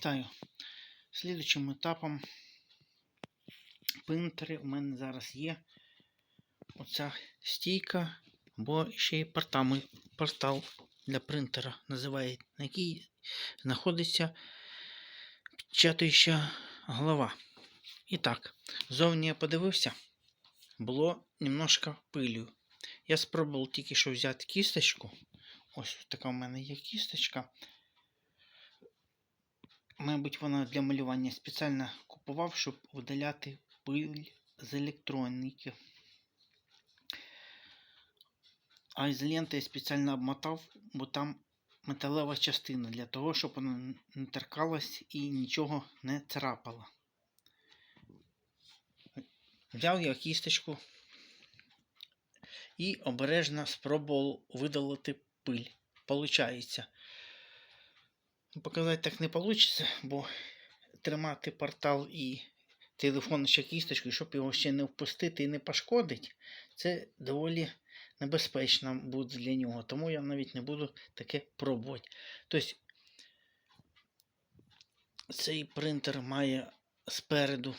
Вітаю. Слідуючим етапом принтери у мене зараз є оця стійка, або ще й портал, портал для принтера називає, на якій знаходиться печатаюча голова. І так, зовні я подивився, було немножко пилю. Я спробував тільки що взяти кісточку. Ось така в мене є кісточка. Мабуть, вона для малювання спеціально купував, щоб видаляти пиль з електроніки. А із ленти я спеціально обмотав, бо там металева частина для того, щоб вона не торкалась і нічого не царапало. Взяв я кісточку і обережно спробував видалити пиль. Получається. Показати так не вийде, бо тримати портал і телефон ще кісточкою, щоб його ще не впустити і не пошкодити, це доволі небезпечно буде для нього. Тому я навіть не буду таке пробувати. Тобто цей принтер має спереду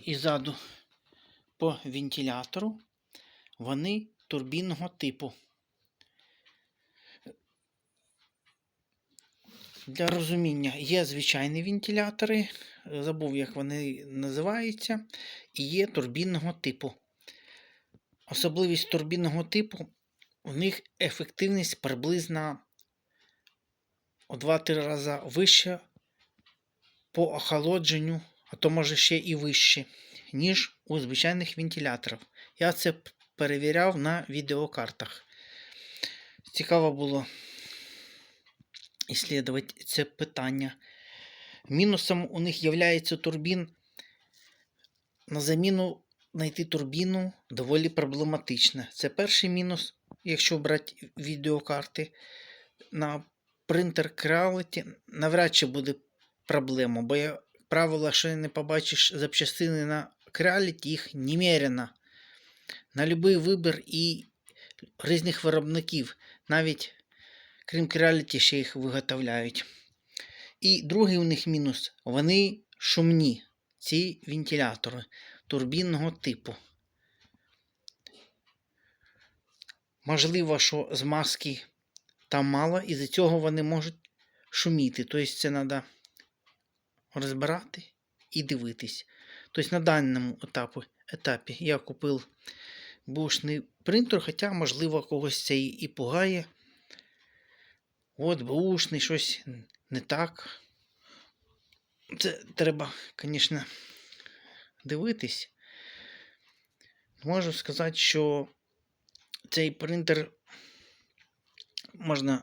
і ззаду по вентилятору. Вони турбінного типу. Для розуміння є звичайні вентилятори, забув, як вони називаються, і є турбінного типу. Особливість турбінного типу у них ефективність приблизно у 2-3 рази вища по охолодженню, а то може ще і вище, ніж у звичайних вентиляторів. Я це перевіряв на відеокартах. Цікаво було исследовать це питання. Мінусом у них є турбін. На заміну знайти турбіну доволі проблематично. Це перший мінус, якщо брати відеокарти. На принтер Creality навряд чи буде проблема, бо, як правило, що не побачиш запчастини на Creality, їх немерено. На будь-який вибір і різних виробників. Навіть крім Creality, ще їх виготовляють. І другий у них мінус вони шумні, ці вентилятори турбінного типу. Можливо, що змазки там мало, і за цього вони можуть шуміти. Тобто це треба розбирати і дивитись. Тобто на даному етапі, етапі я купив бушний принтер, хоча, можливо, когось це і пугає. От, бушний, щось не так. Це треба, звісно, дивитись. Можу сказати, що цей принтер можна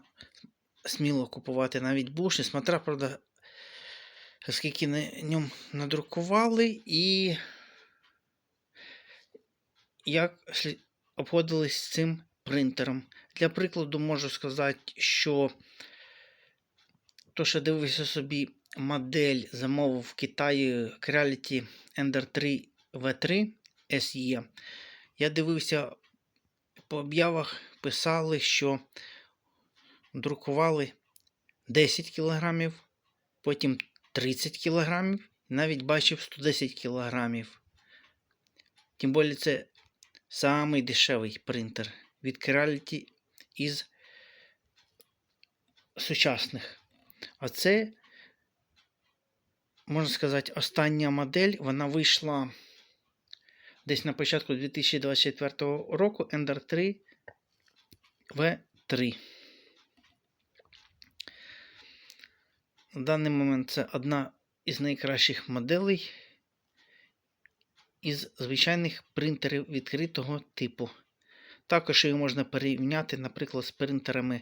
сміло купувати навіть бушний, смотря, правда, скільки на ньому надрукували і як обходились з цим принтером. Для прикладу можу сказати, що то, що дивився собі модель, замовив в Китаї Creality Ender 3 V3 SE. Я дивився по об'явах, писали, що друкували 10 кг, потім 30 кг, навіть бачив 110 кг. Тим більше це самий дешевий принтер від Creality із сучасних. А це, можна сказати, остання модель. Вона вийшла десь на початку 2024 року Ender 3 V3. На даний момент це одна із найкращих моделей із звичайних принтерів відкритого типу. Також її можна порівняти, наприклад, з принтерами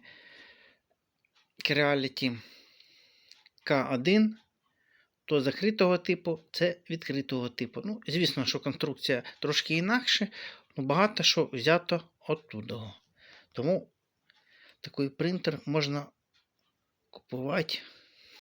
Creality K1, то закритого типу, це відкритого типу. Ну, Звісно, що конструкція трошки інакше, але багато що взято оттуда. Тому такий принтер можна купувати